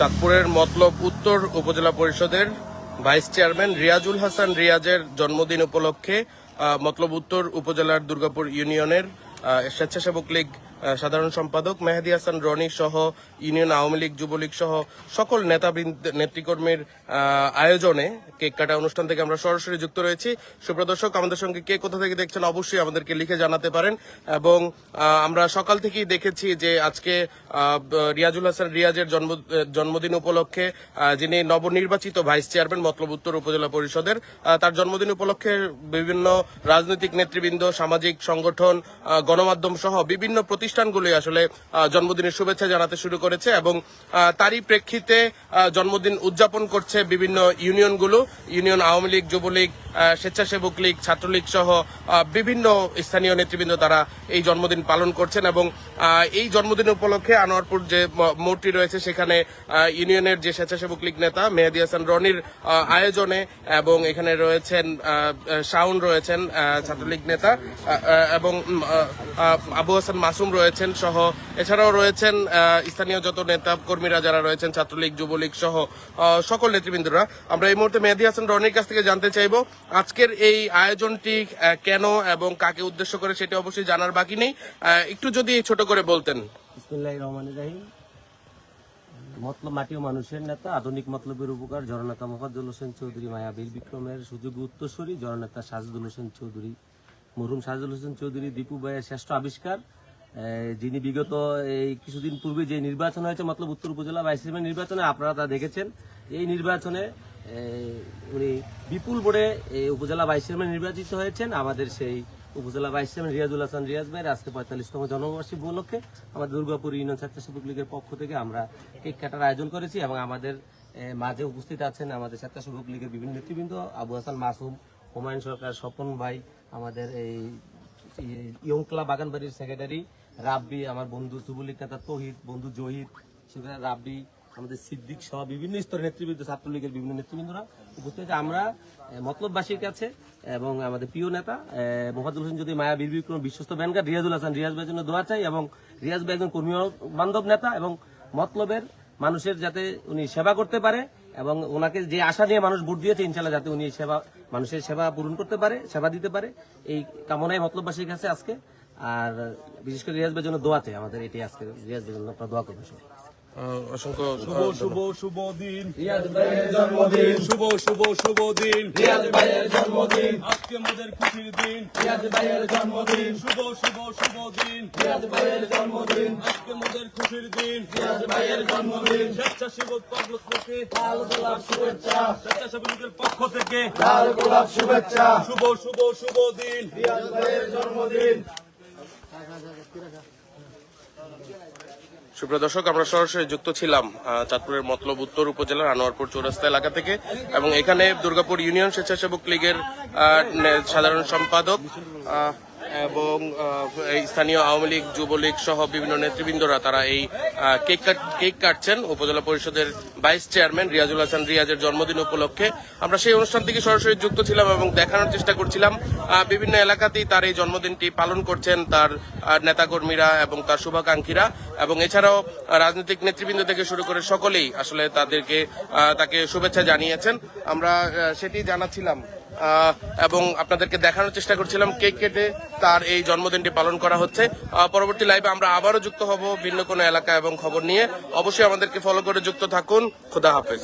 চাঁদপুরের মতলব উত্তর উপজেলা পরিষদের ভাইস চেয়ারম্যান রিয়াজুল হাসান রিয়াজের জন্মদিন উপলক্ষে মতলব উত্তর উপজেলার দুর্গাপুর ইউনিয়নের স্বেচ্ছাসেবক লীগ সাধারণ সম্পাদক মেহেদি হাসান, রনি সহ, ইউনিয়ন আওয়ামী লীগ, যুবলীগ সহ সকল নেতাবৃন্দ নেতৃকর্মীর আয়োজনে কেক কাটা অনুষ্ঠান থেকে আমরা সরাসরি যুক্ত রয়েছি। সুপ্রদর্শক আমাদের সঙ্গে কে কোথা থেকে দেখছেন অবশ্যই আমাদেরকে লিখে জানাতে পারেন। এবং আমরা সকাল থেকেই দেখেছি যে আজকে রিয়াজুল হাসান রিয়াজের জন্ম, জন্মদিন উপলক্ষে যিনি নবনির্বাচিত ভাইস চেয়ারম্যান মতলব উত্তর উপজেলা পরিষদের তার জন্মদিন উপলক্ষে বিভিন্ন রাজনৈতিক নেতৃবৃন্দ, সামাজিক সংগঠন গণমাধ্যম সহ বিভিন্ন প্রতিষ্ঠানগুলি আসলে জন্মদিনের শুভেচ্ছা জানাতে শুরু করেছে এবং তারই প্রেক্ষিতে জন্মদিন উদযাপন করছে বিভিন্ন ইউনিয়নগুলো, ইউনিয়ন আওয়ামী লীগ, যুবলীগ স্বেচ্ছাসেবক লীগ, ছাত্রলীগ সহ বিভিন্ন স্থানীয় নেতৃবৃন্দ তারা এই জন্মদিন পালন করছেন এবং এই জন্মদিন উপলক্ষে আনোয়ারপুর যে ম- মোড়টি রয়েছে সেখানে ইউনিয়নের যে স্বেচ্ছাসেবক লীগ নেতা মেহেদি হাসান রনির আয়োজনে এবং এখানে রয়েছেন শাওন রয়েছেন ছাত্রলীগ নেতা এবং আবু হাসান মাসুম রয়েছেন সহ, এছাড়াও রয়েছেন স্থানীয় যত নেতা কর্মীরা যারা রয়েছেন, ছাত্রলীগ, যুবলীগ সহ সকল নেতৃবৃন্দরা। আমরা এই মুহূর্তে মেহেদি হাসান রনির কাছ থেকে জানতে চাইব আজকের এই আয়োজনটি কেন এবং কাকে উদ্দেশ্য করে সেটা অবশ্যই জানার বাকি নেই। একটু যদি ছোট করে বলতেন। রহমান রাহিম। মতলব মাটি ও মানুষের নেতা, আধুনিক মতলবের উপকার, জননেতা মোফাজ্জল হোসেন চৌধুরী মায়া বীর বিক্রমের সুযোগ উত্তরসূরি, জননেতা সাজদুল হোসেন চৌধুরী, মরহুম সাজদুল হোসেন চৌধুরী, দীপু ভাইয়ের শ্রেষ্ঠ আবিষ্কার যিনি বিগত এই কিছুদিন পূর্বে যে নির্বাচন হয়েছে, মতলব উত্তর উপজেলা ভাইস চেয়ারম্যান নির্বাচনে, আপনারা তা দেখেছেন। এই নির্বাচনে উনি বিপুল বোর্ডে উপজেলা ভাইস চেয়ারম্যান নির্বাচিত হয়েছেন। আমাদের সেই উপজেলা ভাইস চেয়ারম্যান রিয়াজুল হাসান রিয়াজ ভাইয়ের আজকে পঁয়তাল্লিশতম জন্মবার্ষিকী উপলক্ষে আমাদের দুর্গাপুর ইউনিয়ন স্বেচ্ছাসেবক লীগের পক্ষ থেকে আমরা কেক কাটার আয়োজন করেছি এবং আমাদের মাঝে উপস্থিত আছেন আমাদের স্বেচ্ছাসেবক লীগের বিভিন্ন নেতৃবৃন্দ, আবু হাসান মাসুম, হুমায়ুন সরকার, স্বপন ভাই, আমাদের এই ইয়ং ক্লাব বাগানবাড়ির সেক্রেটারি রাব্বি, আমার বন্ধু যুবলীগ নেতা তহিদ বন্ধু জহিদ সেখানে রাব্বি আমাদের সিদ্দিক সহ বিভিন্ন স্তরের নেতৃবৃন্দ, ছাত্রলীগের বিভিন্ন নেতৃবৃন্দরা উপস্থিত আছে। আমরা মতলববাসীর কাছে এবং আমাদের প্রিয় নেতা মোহাম্মদুল হোসেন যদি মায়া বীর বিক্রম, বিশ্বস্ত ব্যাংকার, রিয়াজুল হাসান, রিয়াজ ভাইয়ের জন্য দোয়া চাই এবং রিয়াজ ভাই একজন কর্মী বান্ধব নেতা এবং মতলবের মানুষের যাতে উনি সেবা করতে পারে এবং ওনাকে যে আশা নিয়ে মানুষ ভোট দিয়েছে ইনশাল্লাহ যাতে উনি সেবা, মানুষের সেবা পূরণ করতে পারে, সেবা দিতে পারে, এই কামনায় মতলববাসীর কাছে আজকে। আর বিশেষ করে রিয়াজ ভাইয়ের জন্য দোয়া চাই আমাদের এটি আজকে, রিয়াজ ভাইয়ের জন্য আপনারা দোয়া করবেন অসংখ্য শুভ শুভ শুভ দিন। জন্মদিন। শুভ শুভ শুভ দিন। জন্মদিন। আজকে আমাদের খুশির দিন। জন্মদিন। শুভ শুভ শুভ দিন। জন্মদিন। আজকে আমাদের খুশির দিন। জন্মদিন। স্বেচ্ছাসেবক পাবলিক থেকে। লাল গোলাপ শুভেচ্ছা। স্বেচ্ছাসেবকের পক্ষ থেকে। লাল গোলাপ শুভেচ্ছা। শুভ শুভ শুভ দিন। জন্মদিন। সুপ্রিয় দর্শক, আমরা সরাসরি যুক্ত ছিলাম চাঁদপুরের মতলব উত্তর উপজেলার আনোয়ারপুর চৌরাস্তা এলাকা থেকে এবং এখানে দুর্গাপুর ইউনিয়ন স্বেচ্ছাসেবক লীগের সাধারণ সম্পাদক এবং স্থানীয় আওয়ামী লীগ, যুবলীগ সহ বিভিন্ন নেতৃবৃন্দরা তারা এই কেক কেক কাটছেন উপজেলা পরিষদের ভাইস চেয়ারম্যান রিয়াজুল হাসান রিয়াজের জন্মদিন উপলক্ষে। আমরা সেই অনুষ্ঠান থেকে সরাসরি যুক্ত ছিলাম এবং দেখানোর চেষ্টা করছিলাম। বিভিন্ন এলাকাতেই তার এই জন্মদিনটি পালন করছেন তার নেতাকর্মীরা এবং তার শুভাকাঙ্ক্ষীরা। এবং এছাড়াও রাজনৈতিক নেতৃবৃন্দ থেকে শুরু করে সকলেই আসলে তাদেরকে তাকে শুভেচ্ছা জানিয়েছেন। আমরা সেটি জানাচ্ছিলাম। এবং আপনাদেরকে দেখানোর চেষ্টা করছিলাম কেক কেটে তার এই জন্মদিনটি পালন করা হচ্ছে। পরবর্তী লাইভে আমরা আবারও যুক্ত হব ভিন্ন কোনো এলাকা এবং খবর নিয়ে। অবশ্যই আমাদেরকে ফলো করে যুক্ত থাকুন। খুদা হাফেজ।